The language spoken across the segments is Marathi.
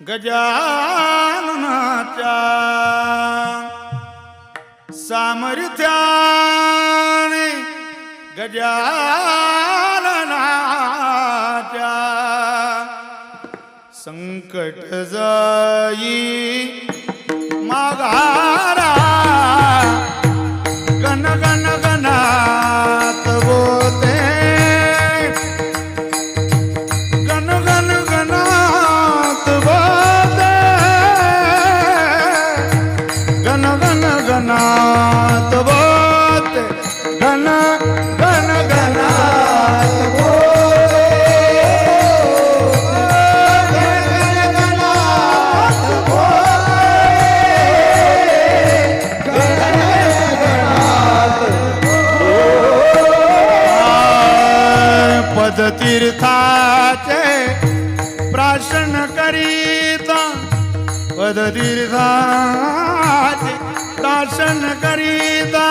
गजाननाच्या सामर्थ्याने गजाननाच्या संकट जाई मागा आज तीर्थाचे प्राशन करीता पदतीर्थाचे प्राशन करीता.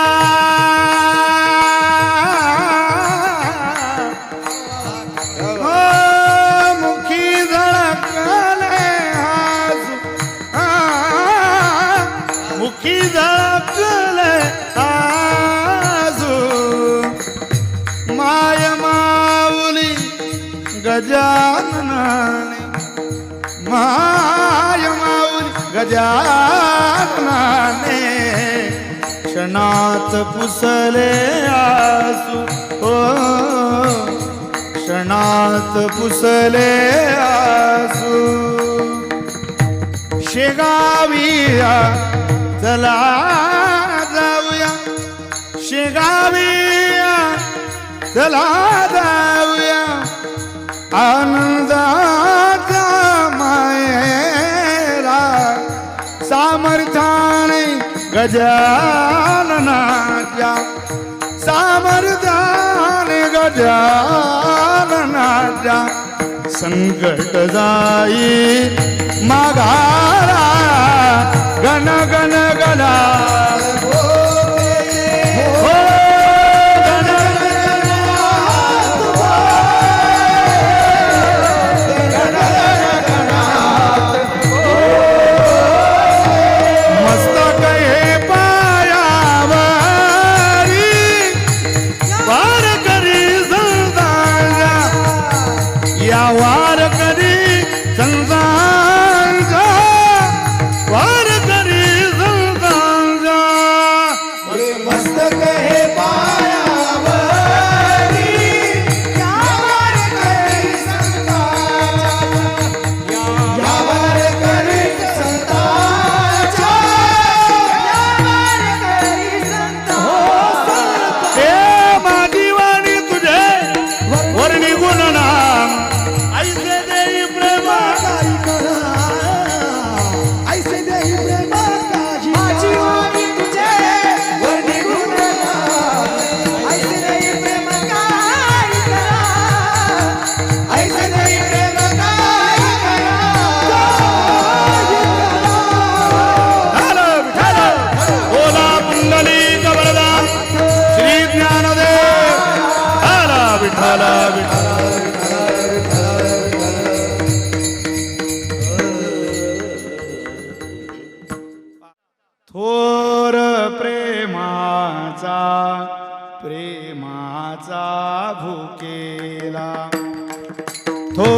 गजानने क्षणात पुसले आसू. ओ हो, क्षणात पुसले आसू. शेगाविया चला जाऊया. शेगाविया चला जाऊया. आनंदा गजाननाच्या सामर्थ्याने गजाननाच्या संकट जाई माघारा गण गण गला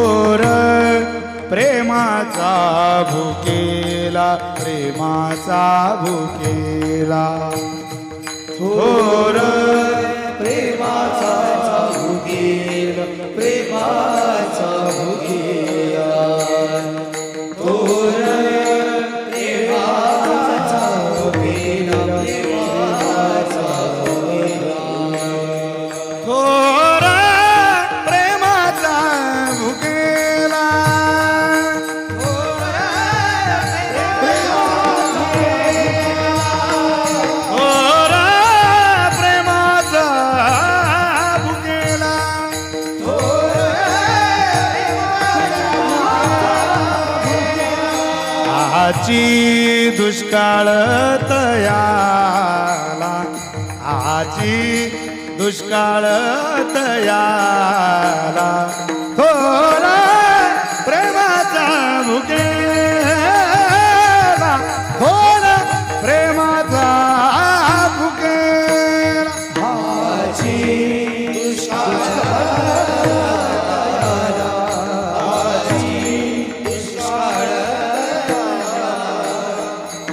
चोर प्रेमाचा भुकेला प्रेमाचा भुकेला. थोर आजी दुष्काळ तयाला. आजी दुष्काळ तयाला. थोडा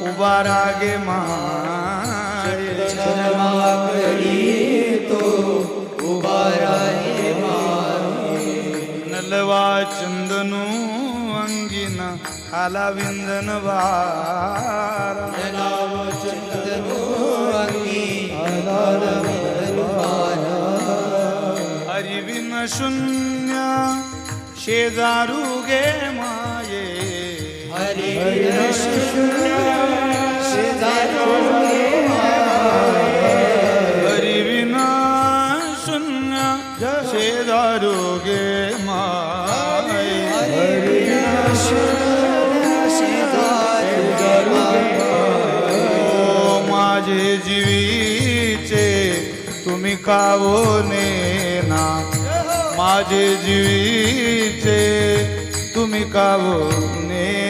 उभा रागे माये तो उभा राहे नलवा चंदनू अंगिन आला विंदन वारा। नाव चंदनो अंगी हरिविन शून्य शेजारू गे माये। हरी हरिविन शून्य शेजारू गे माये ओ माझे जीवीचे तुम्ही कावने ना माझे जीवीचे तुम्ही कावने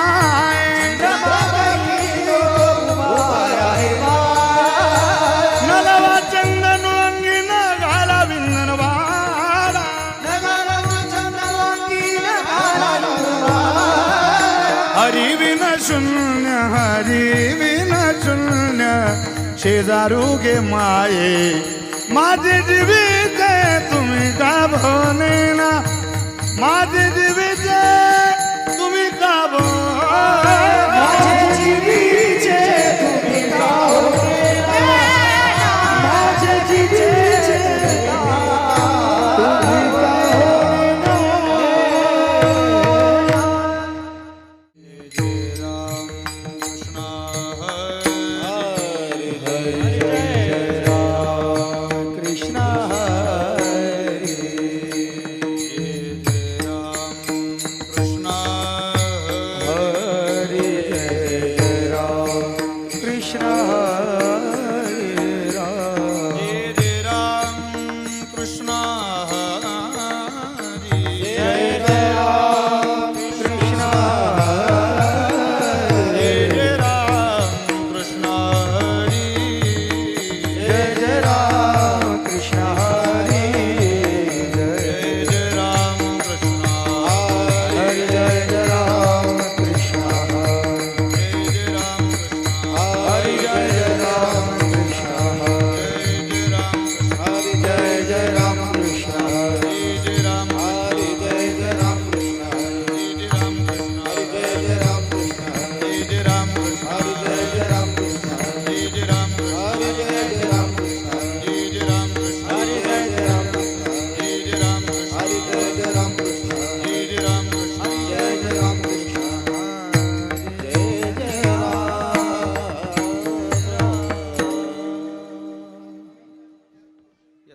शेजारू गे माये माझे जीविते तुम्ही का भोने ना माझे जीविते तुम्ही का भो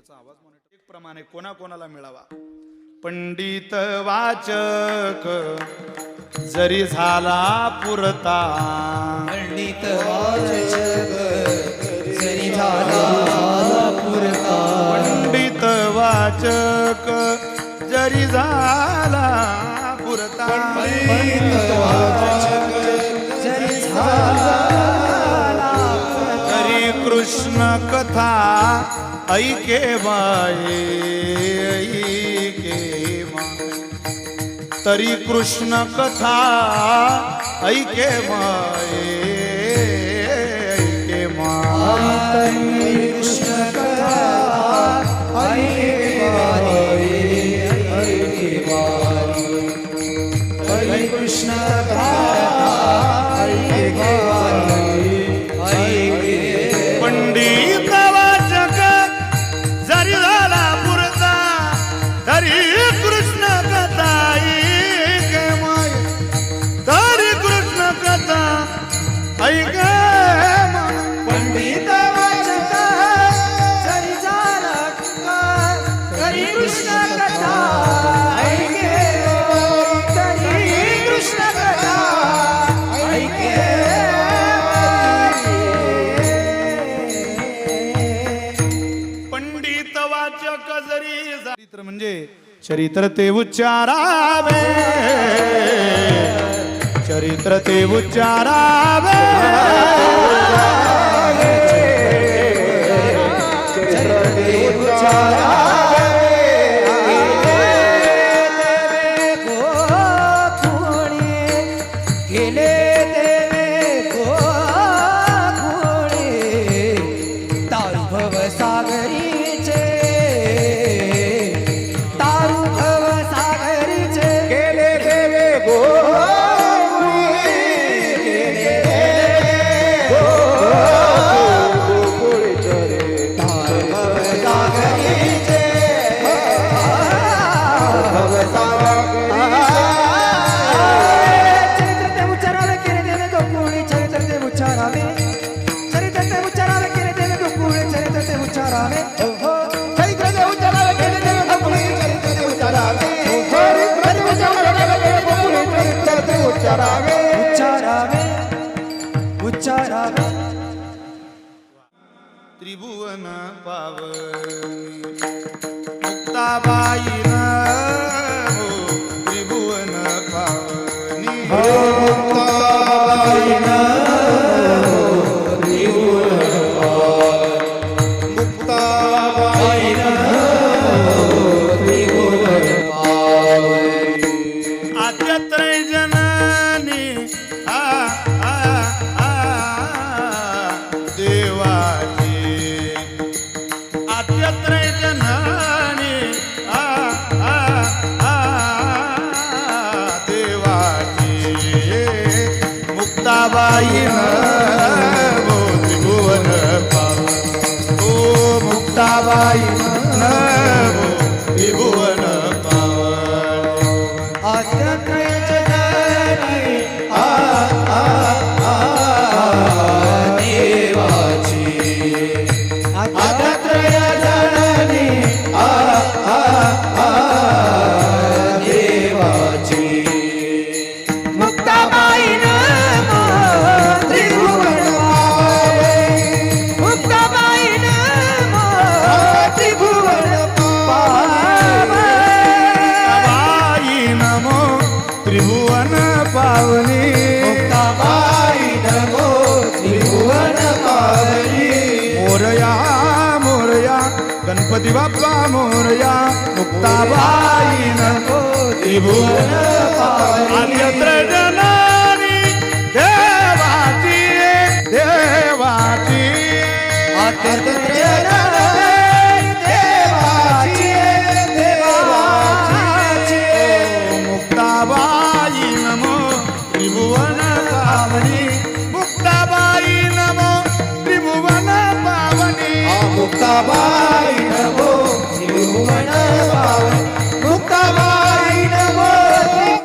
याचा आवाज मॉनिटर एक प्रमाणे कोणाकोणाला मिळावा? पंडित वाचक जरी झाला पुरता पंडित वाचक जरी झाला पुरता पंडित वाचक जरी झाला पुरता पंडित वाचक जरी झाला कृष्ण कथा ऐके बाये तरी कृष्ण कथा ऐके माये कृष्ण कथा कृष्ण कथा चरित्र ते उच्चारावे. चरित्र ते उच्चारावे. गेले उच्चारावे उच्चारावे। उच्चारावे त्रिभुवन पावनी मुक्ताबाई न हो त्रिभुवन पावनी। मुक्ताबाई आद्यत्रय जननी मोरया मुक्ताबाई नमो त्रिभुवन आद्यत्र जनानी देवाची देवाची जननी देवाची देवाची मुक्ताबाई नमो त्रिभुवन पावनी. मुक्ताबाई नमो त्रिभुवन पावनी. मुक्ताबाई